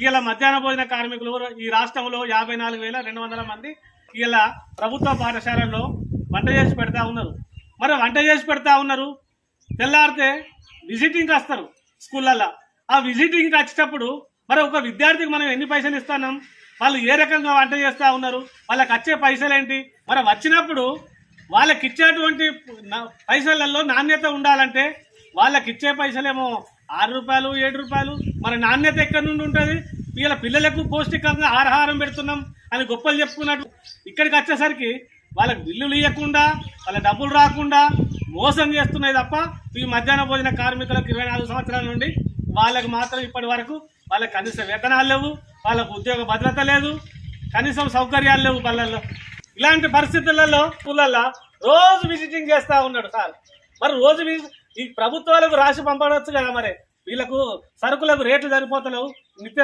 ఇలా మధ్యాహ్న భోజన కార్మికులు ఈ రాష్ట్రంలో యాభై నాలుగు వేల రెండు వందల మంది ఇలా ప్రభుత్వ పాఠశాలల్లో వంట చేసి పెడతా ఉన్నారు. మరి వంట చేసి పెడతా ఉన్నారు. తెల్లారితే విజిటింగ్కి వస్తారు స్కూళ్ళల్లో. ఆ విజిటింగ్కి వచ్చేటప్పుడు మరి ఒక విద్యార్థికి మనం ఎన్ని పైసలు ఇస్తున్నాం? వాళ్ళు ఏ రకంగా వంట చేస్తూ ఉన్నారు? వాళ్ళకి వచ్చే పైసలు ఏంటి? మరి వచ్చినప్పుడు వాళ్ళకి ఇచ్చేటువంటి పైసలలో నాణ్యత ఉండాలంటే వాళ్ళకి ఇచ్చే పైసలేమో ఆరు రూపాయలు ఏడు రూపాయలు. మన నాణ్యత ఎక్కడి నుండి ఉంటుంది? వీళ్ళ పిల్లలకు పౌష్టికంగా ఆహారం పెడుతున్నాం అని గొప్పలు చెప్పుకున్నట్టు ఇక్కడికి వచ్చేసరికి వాళ్ళకి బిల్లులు ఇవ్వకుండా వాళ్ళ డబ్బులు రాకుండా మోసం చేస్తున్నాయి తప్ప ఈ మధ్యాహ్న భోజన కార్మికులకు ఇరవై నాలుగు సంవత్సరాల నుండి వాళ్ళకి మాత్రం ఇప్పటి వరకు వాళ్ళకి కనీస వేతనాలు లేవు వాళ్ళకు ఉద్యోగ భద్రత లేదు కనీసం సౌకర్యాలు లేవు పల్లెల్లో. ఇలాంటి పరిస్థితులలో స్కూళ్ళల్లో రోజు విజిటింగ్ చేస్తూ ఉన్నాడు సార్. మరి రోజు విజిట్ ఈ ప్రభుత్వాలకు రాసి పంపవచ్చు కదా మరి. వీళ్ళకు సరుకులకు రేట్లు సరిపోతలేవు. నిత్య